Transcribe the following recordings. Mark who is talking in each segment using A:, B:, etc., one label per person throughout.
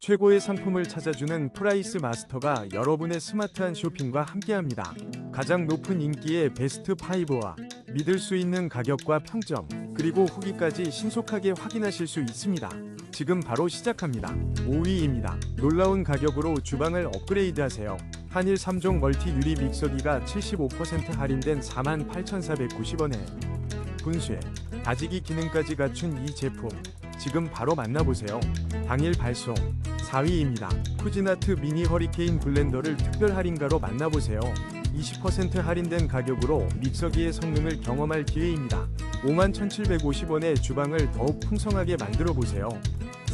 A: 최고의 상품을 찾아주는 프라이스 마스터가 여러분의 스마트한 쇼핑과 함께합니다. 가장 높은 인기의 베스트 5와 믿을 수 있는 가격과 평점, 그리고 후기까지 신속하게 확인하실 수 있습니다. 지금 바로 시작합니다. 5위입니다. 놀라운 가격으로 주방을 업그레이드하세요. 한일 3종 멀티 유리 믹서기가 75% 할인된 48,490원에 분쇄, 다지기 기능까지 갖춘 이 제품 지금 바로 만나보세요. 당일 발송 4위입니다. 쿠지나트 미니 허리케인 블렌더를 특별 할인가로 만나보세요. 20% 할인된 가격으로 믹서기의 성능을 경험할 기회입니다. 51,750원의 주방을 더욱 풍성하게 만들어 보세요.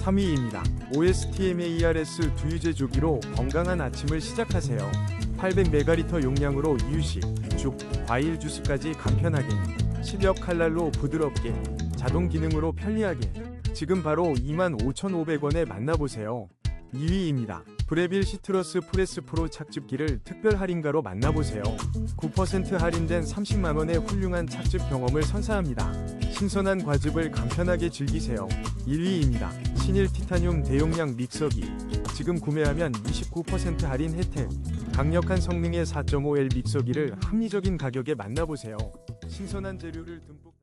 A: 3위입니다. OSTMARS 두유제 조기로 건강한 아침을 시작하세요. 800메가리터 용량으로 이유식, 죽, 과일 주스까지 간편하게 10여 칼날로 부드럽게 자동 기능으로 편리하게 지금 바로 25,500원에 만나보세요. 2위입니다. 브레빌 시트러스 프레스 프로 착즙기를 특별 할인가로 만나보세요. 9% 할인된 30만원의 훌륭한 착즙 경험을 선사합니다. 신선한 과즙을 간편하게 즐기세요. 1위입니다. 신일 티타늄 대용량 믹서기. 지금 구매하면 29% 할인 혜택. 강력한 성능의 4.5L 믹서기를 합리적인 가격에 만나보세요. 신선한 재료를 듬뿍